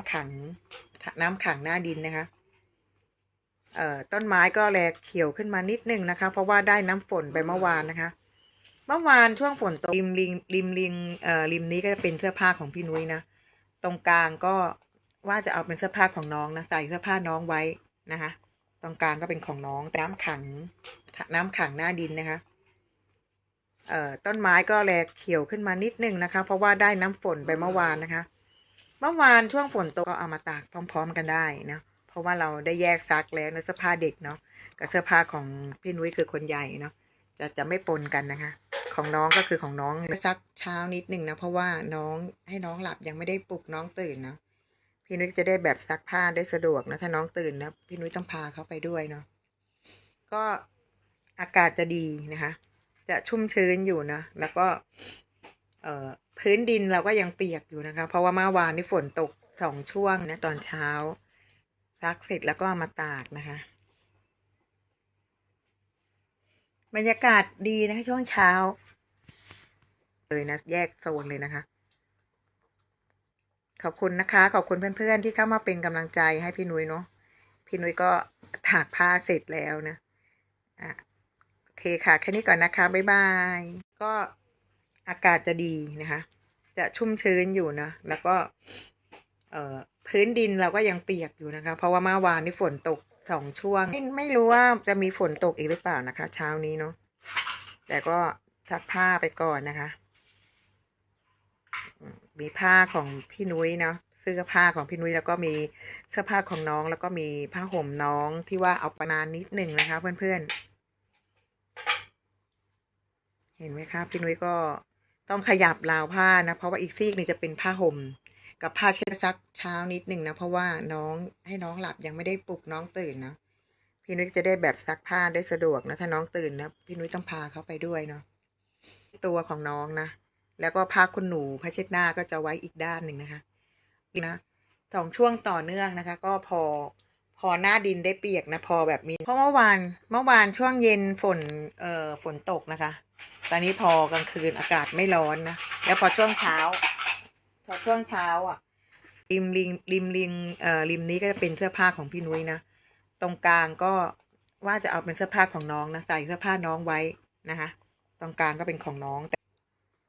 ำขัง น้ำขังหน้าดินนะคะเอ่อต้นไม้ก็แลเขียวขึ้นมานิดนึงนะคะ เพราะว่าได้น้ำฝนไปเมื่อวานนะคะ เมื่อวานช่วงฝนตกริมริมริมริมเอ่อริมนี้ก็จะเป็นเสื้อผ้าของพี่นุ้ยนะตรงกลางก็ว่าจะเอาเป็นเสื้อผ้าของน้องนะใส่เสื้อผ้าน้องไว้นะคะ ตรงกลางก็เป็นของน้องน้ำขัง น้ำขังหน้าดินนะคะเอ่อต้นไม้ก็แลเขียวขึ้นมานิดนึงนะคะ เพราะว่าได้น้ำฝนไปเมื่อวานนะคะ เมื่อวานช่วงฝนตกก็เอามาตากพร้อมๆกันได้นะเพราะว่าเราได้แยกซักแล้วนะเสื้อผ้าเด็กเนาะกับเสื้อผ้าของพี่นุ้ยคือคนใหญ่เนาะจะจะไม่ปนกันนะคะ ของน้องก็คือของน้องซักเช้านิดนึงนะเพราะว่าน้องให้น้องหลับยังไม่ได้ปลุกน้องตื่นเนาะพี่นุ้ยจะได้แบบซักผ้าได้สะดวกนะถ้าน้องตื่นนะพี่นุ้ยต้องพาเขาไปด้วยเนาะก็อากาศจะดีนะคะ จะชุ่มชื้นอยู่นะแล้วก็ พื้นดินเราก็ยังเปียกอยู่นะคะ เพราะว่าเมื่อวานนี้ฝนตกสองช่วงนะตอนเช้า ซักเสร็จแล้วก็มาตากนะคะ บรรยากาศดีนะคะช่วงเช้า เลยนะ แยกโซนเลยนะคะ ขอบคุณนะคะ ขอบคุณเพื่อนๆที่เข้ามาเป็นกำลังใจให้พี่นุ้ยเนาะพี่นุ้ยก็ถากผ้าเสร็จแล้วนะอะโอเคค่ะ แค่นี้ก่อนนะคะ บ๊ายบาย ก็ อากาศจะดีนะคะ จะชุ่มชื้นอยู่นะ แล้วก็เอ่อพื้นดินเราก็ยังเปียกอยู่นะคะ เพราะว่าเมื่อวานนี้ฝนตกสองช่วงไม่ไม่รู้ว่าจะมีฝนตกอีกหรือเปล่านะคะ เช้านี้เนาะแต่ก็ซักผ้าไปก่อนนะคะ มีผ้าของพี่นุ้ยเนาะเสื้อผ้าของพี่นุ้ยแล้วก็มีเสื้อผ้าของน้องแล้วก็มีผ้าห่มน้องที่ว่าเอาประมาณนิดหนึ่งนะคะ เพื่อนๆเห็นไหมคะพี่นุ้ยก็ ต้องขยับราวผ้านะ เพราะว่าอีกซีกหนึงจะเป็นผ้าห่มกับผ้าเช็ดซักเช้านิดหนึ่งนะ เพราะว่าน้องให้น้องหลับยังไม่ได้ปลุกน้องตื่นนะพี่นุ้ยจะได้แบบซักผ้าได้สะดวกนะ ถ้าน้องตื่นนะพี่นุ้ยต้องพาเขาไปด้วยเนาะตัวของน้องนะ แล้วก็ผ้าคุณหนูผ้าเช็ดหน้าก็จะไว้อีกด้านหนึ่งนะคะนะสองช่วงต่อเนื่องนะคะ ก็พอพอหน้าดินได้เปียกนะ พอแบบมีเพราะเมื่อวานเมื่อวานช่วงเย็นฝนเอ่อฝนตกนะคะ ตอนนี้พอกลางคืนอากาศไม่ร้อนนะ แล้วพอช่วงเช้า พอช่วงเช้าอะ ริมริมริมริมเอ่อริมนี้ก็จะเป็นเสื้อผ้าของพี่นุ้ยนะ ตรงกลางก็ว่าจะเอาเป็นเสื้อผ้าของน้องนะใส่เสื้อผ้าน้องไว้นะคะ ตรงกลางก็เป็นของน้องแต่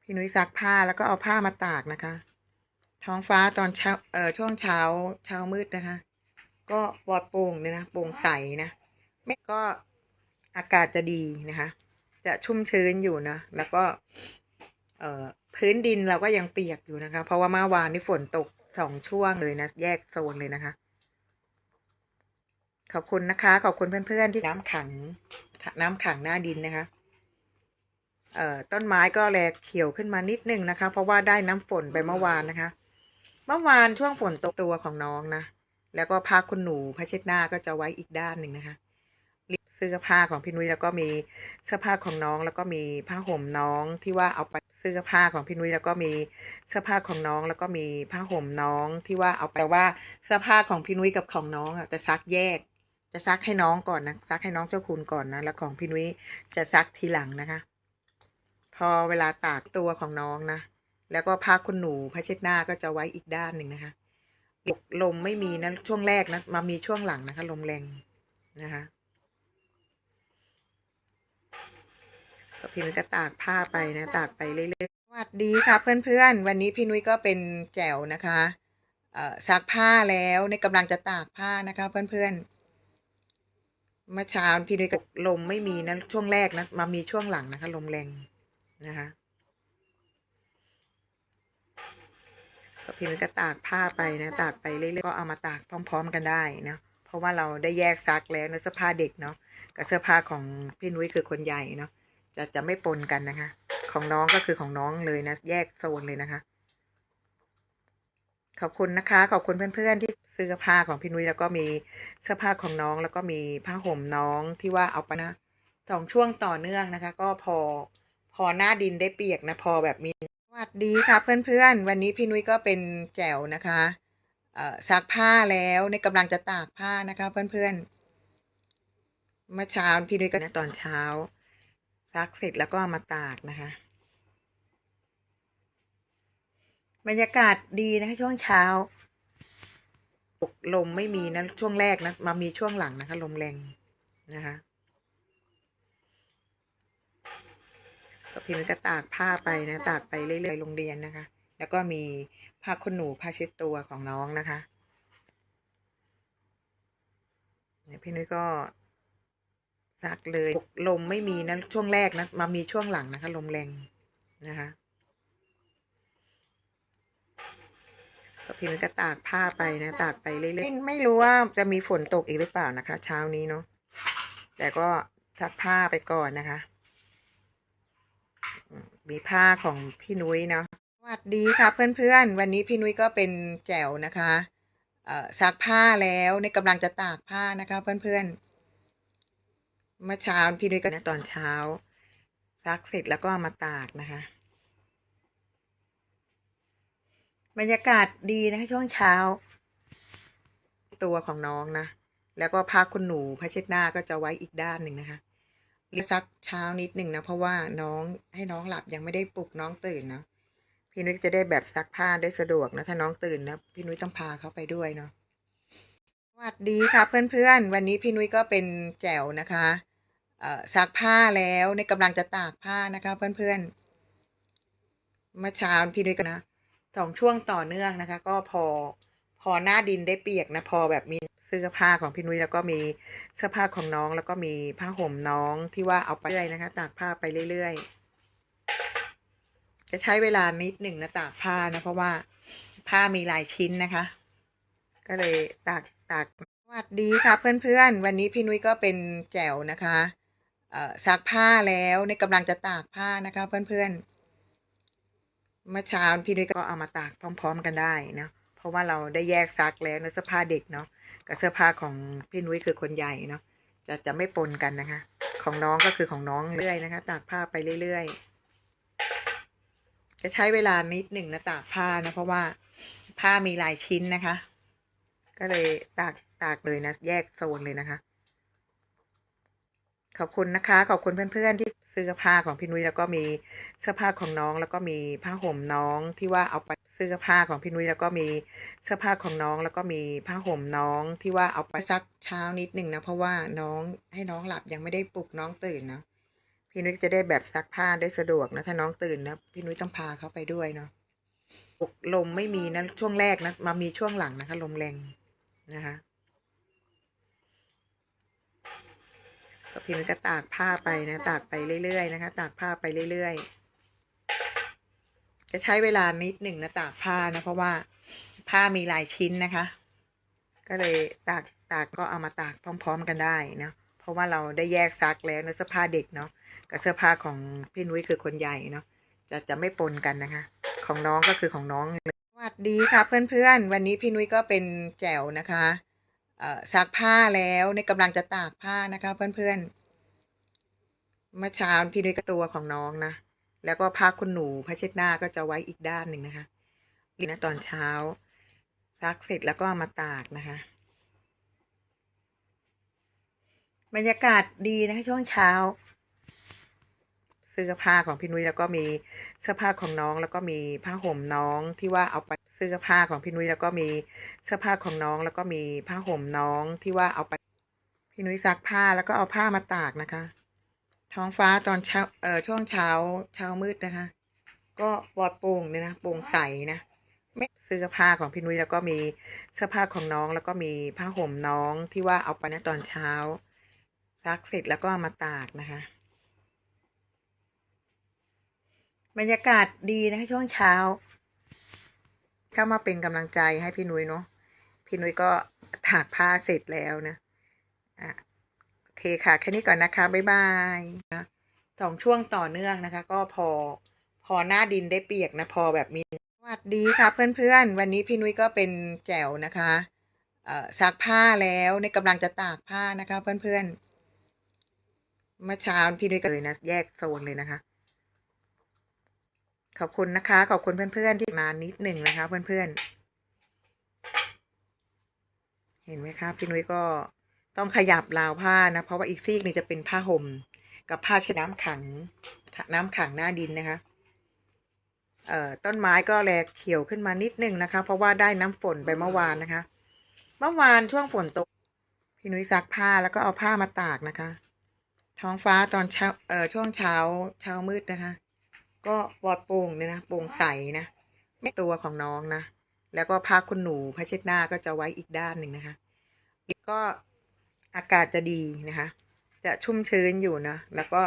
พี่นุ้ยซักผ้าแล้วก็เอาผ้ามาตากนะคะ ท้องฟ้าตอนเช้าเอ่อช่วงเช้าเช้ามืดนะคะ ก็ปลอดโปร่งเลยนะโปร่งใสนะไม่ก็อากาศจะดีนะคะ จะชุ่มชื้นอยู่นะ แล้วก็ เอ่อพื้นดินเราก็ยังเปียกอยู่นะคะ เพราะว่าเมื่อวานนี้ฝนตกสองช่วงเลยนะ แยกโซนเลยนะคะ ขอบคุณนะคะ ขอบคุณเพื่อนๆที่น้ำขัง น้ำขังหน้าดินนะคะ เอ่อต้นไม้ก็แลเขียวขึ้นมานิดนึงนะคะ เพราะว่าได้น้ำฝนไปเมื่อวานนะคะ เมื่อวานช่วงฝนตกตัวของน้องนะ แล้วก็ผ้าคุณหนูผ้าเช็ดหน้าก็จะไว้อีกด้านหนึ่งนะคะ สื้อผ้าของพี่นุ้ยแล้วก็มีเสื้อผ้าของน้อง แล้วก็มีผ้าห่มน้องที่ว่าเอาไปเสื้อผ้าของพี่นุ้ยแล้วก็มีเสื้อผ้าของน้อง แล้วก็มีผ้าห่มน้องที่ว่าเอาไปว่าเสื้อผ้าของพี่นุ้ยกับของน้องอะจะซักแยก จะซักให้น้องก่อนนะซักให้น้องเจ้าคุณก่อนนะแล้วของพี่นุ้ยจะซักทีหลังนะคะ พอเวลาตากตัวของน้องนะแล้วก็ผ้าคุณหนูผ้าเช็ดหน้าก็จะไว้อีกด้านหนึ่งนะคะลมไม่มีนะช่วงแรกนะมามีช่วงหลังนะคะ ลมแรงนะคะ ก็พี่นุ้ยก็ตากผ้าไปนะ ตากไปเรื่อยๆสวัสดีค่ะเพื่อนๆ วันนี้พี่นุ้ยก็เป็นแจวนะคะเอ่อซักผ้าแล้วในกำลังจะตากผ้านะคะ เพื่อนๆเมื่อเช้าพี่นุ้ยก็ลมไม่มีนะช่วงแรกนะมามีช่วงหลังนะคะ ลมแรงนะคะก็พี่นุ้ยก็ตากผ้าไปนะ ตากไปเรื่อยๆก็เอามาตากพร้อม ๆ กันได้นะเพราะว่าเราได้แยกซักแล้วนะเสื้อผ้าเด็กเนาะกับเสื้อผ้าของพี่นุ้ยคือคนใหญ่เนาะ จะจะไม่ปนกันนะคะ ของน้องก็คือของน้องเลยนะ แยกโซนเลยนะคะ ขอบคุณนะคะ ขอบคุณเพื่อนๆที่เสื้อผ้าของพี่นุ้ยแล้วก็มีเสื้อผ้าของน้องแล้วก็มีผ้าห่มน้องที่ว่าเอาไปนะสองช่วงต่อเนื่องนะคะ ก็พอพอหน้าดินได้เปียกนะพอแบบมีสวัสดีค่ะ เพื่อนๆ วันนี้พี่นุ้ยก็เป็นแจ๋วนะคะเอ่อซักผ้าแล้วในกำลังจะตากผ้านะคะ เพื่อนๆเมื่อเช้าพี่นุ้ยก็นะตอนเช้า ซักเสร็จแล้วก็ามาตากนะคะ บรรยากาศดีนะคะช่วงเช้าลมไม่มีนะช่วงแรกนะมามีช่วงหลังนะคะ ลมแรงนะคะก็พี่นุ้ยก็ตากผ้าไปนะ ตากไปเรื่อยๆโรงเรียนนะคะ แล้วก็มีผ้าขนหนูผ้าเช็ดตัวของน้องนะคะเนี่ยพี่นุ้ยก็ ซักเลย ลมไม่มีนะช่วงแรกนะมามีช่วงหลังนะคะ ลมแรงนะคะก็พี่นุ้ยก็ตากผ้าไปนะ ตากไปเรื่อยๆไม่รู้ว่าจะมีฝนตกอีกหรือเปล่านะคะ เช้านี้เนาะแต่ก็ซักผ้าไปก่อนนะคะ มีผ้าของพี่นุ้ยเนาะสวัสดีค่ะเพื่อนๆ วันนี้พี่นุ้ยก็เป็นแจ๋วนะคะเอ่อซักผ้าแล้วในกำลังจะตากผ้านะคะ เพื่อนๆ เมื่อเช้าพี่นุ้ยก็นะตอนเช้า ซักเสร็จแล้วก็เอามาตากนะคะ บรรยากาศดีนะคะช่วงเช้า ตัวของน้องนะแล้วก็ผ้าขนหนูผ้าเช็ดหน้าก็จะไว้อีกด้านหนึ่งนะคะเรียกซักเช้านิดหนึ่งนะเพราะว่าน้องให้น้องหลับยังไม่ได้ปลุกน้องตื่นเนาะพี่นุ้ยจะได้แบบซักผ้าได้สะดวกนะถ้าน้องตื่นนะพี่นุ้ยต้องพาเขาไปด้วยเนาะสวัสดีค่ะเพื่อนๆ วันนี้พี่นุ้ยก็เป็นแจ๋วนะคะเอ่อ ซักผ้าแล้วในกำลังจะตากผ้านะคะเพื่อนๆเมื่อเช้าพี่นุ้ยก็นนะสองช่วงต่อเนื่องนะคะ ก็พอพอหน้าดินได้เปียกนะพอแบบมีเสื้อผ้าของพี่นุ้ยแล้วก็มีเสื้อผ้าของน้อง แล้วก็มีผ้าห่มน้องที่ว่าเอาไปเรื่อยนะคะ ตากผ้าไปเรื่อยๆจะใช้เวลานิดหนึ่งนะตากผ้านะ เพราะว่าผ้ามีหลายชิ้นนะคะ ก็เลยตากตากสวัสดีค่ะเพื่อนๆ วันนี้พี่นุ้ยก็เป็นแจ๋วนะคะ ซักผ้าแล้วในกำลังจะตากผ้านะคะเพื่อนๆ เมื่อเช้าพี่นุ้ยก็เอามาตากพร้อม ๆ กันได้นะเพราะว่าเราได้แยกซักแล้วนะเสื้อผ้าเด็กเนาะกับเสื้อผ้าของพี่นุ้ยคือคนใหญ่เนาะจะจะไม่ปนกันนะคะ ของน้องก็คือของน้องเรื่อยนะคะ ตากผ้าไปเรื่อยๆจะใช้เวลานิดหนึ่งนะตากผ้านะเพราะว่าผ้ามีหลายชิ้นนะคะ ก็เลยตากตากเลยนะ แยกโซนเลยนะคะ ขอบคุณนะคะ ขอบคุณเพื่อนๆที่เสื้อผ้าของพี่นุ้ยแล้วก็มีเสื้อผ้าของน้อง แล้วก็มีผ้าห่มน้องที่ว่าเอาไปเสื้อผ้าของพี่นุ้ยแล้วก็มีเสื้อผ้าของน้อง แล้วก็มีผ้าห่มน้องที่ว่าเอาไปซักเช้านิดหนึ่งนะเพราะว่าน้องให้น้องหลับยังไม่ได้ปลุกน้องตื่นนะพี่นุ้ยจะได้แบบซักผ้าได้สะดวกนะ ถ้าน้องตื่นนะพี่นุ้ยต้องพาเขาไปด้วยเนาะลมไม่มีนะช่วงแรกนะมามีช่วงหลังนะคะ ลมแรงนะคะ ก็พี่นุ้ยก็ตากผ้าไปนะ ตากไปเรื่อยๆนะคะ ตากผ้าไปเรื่อยๆ จะใช้เวลานิดหนึ่งนะตากผ้านะเพราะว่าผ้ามีหลายชิ้นนะคะ ก็เลยตากตากก็เอามาตากพร้อม ๆ กันได้นะเพราะว่าเราได้แยกซักแล้วนะเสื้อผ้าเด็กเนาะกับเสื้อผ้าของพี่นุ้ยคือคนใหญ่เนาะจะจะไม่ปนกันนะคะ ของน้องก็คือของน้องสวัสดีค่ะเพื่อนๆ วันนี้พี่นุ้ยก็เป็นแจวนะคะ ซักผ้าแล้วในกำลังจะตากผ้านะคะ เพื่อนๆ เมื่อเช้าพี่นุ้ยก็ตัวของน้องนะ แล้วก็ผ้าคุณหนูผ้าเช็ดหน้าก็จะไว้อีกด้านหนึ่งนะคะนี่นะตอนเช้า ซักเสร็จแล้วก็มาตากนะคะบรรยากาศดีนะคะช่วงเช้า เสื้อผ้าของพี่นุ้ยแล้วก็มีเสื้อผ้าของน้อง แล้วก็มีผ้าห่มน้องที่ว่าเอาไปเสื้อผ้าของพี่นุ้ยแล้วก็มีเสื้อผ้าของน้อง แล้วก็มีผ้าห่มน้องที่ว่าเอาไปพี่นุ้ยซักผ้าแล้วก็เอาผ้ามาตากนะคะ ท้องฟ้าตอนเช้าเอ่อช่วงเช้าเช้ามืดนะคะ ก็ปลอดโปร่งเลยนะโปร่งใสนะไม่เสื้อผ้าของพี่นุ้ยแล้วก็มีเสื้อผ้าของน้อง แล้วก็มีผ้าห่มน้องที่ว่าเอาไปนะตอนเช้าซักเสร็จแล้วก็เอามาตากนะคะ บรรยากาศดีนะคะช่วงเช้า เข้ามาเป็นกำลังใจให้พี่นุ้ยเนาะพี่นุ้ยก็ตากผ้าเสร็จแล้วนะอะเคค่ะแค่นี้ก่อนนะคะบ๊ายบายนะสองช่วงต่อเนื่องนะคะ ก็พอพอหน้าดินได้เปียกนะพอแบบมีสวัสดีค่ะ เพื่อนๆ วันนี้พี่นุ้ยก็เป็นแจ๋วนะคะเอ่อซักผ้าแล้วในกำลังจะตากผ้านะคะ เพื่อนๆเมื่อเช้าพี่นุ้ยก็เลยนะแยกโซนเลยนะคะ ขอบคุณนะคะ ขอบคุณเพื่อนๆที่นานนิดหนึ่งนะคะ เพื่อนๆ เห็นไหมคะพี่นุ้ยก็ต้องขยับราวผ้านะ เพราะว่าอีกซีกหนึงจะเป็นผ้าห่มกับผ้าเช็ดน้ำขัง น้ำขังหน้าดินนะคะ เอ่อต้นไม้ก็แลเขียวขึ้นมานิดนึงนะคะ เพราะว่าได้น้ำฝนไปเมื่อวานนะคะ เมื่อวานช่วงฝนตก พี่นุ้ยซักผ้าแล้วก็เอาผ้ามาตากนะคะ ท้องฟ้าตอนเช้าเอ่อช่วงเช้าเช้ามืดนะคะ ก็ปลอดโปร่งเลยนะโปร่งใสนะไม่ตัวของน้องนะ แล้วก็ผ้าคุณหนูผ้าเช็ดหน้าก็จะไว้อีกด้านหนึ่งนะคะก็อากาศจะดีนะคะ จะชุ่มชื้นอยู่นะ แล้วก็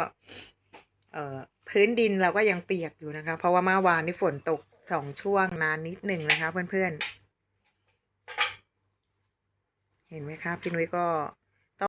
เอ่อพื้นดินเราก็ยังเปียกอยู่นะคะ เพราะว่าเมื่อวานนี้ฝนตกสองช่วงนานนิดหนึ่งนะคะ เพื่อนๆเห็นไหมคะพี่นุ้ยก็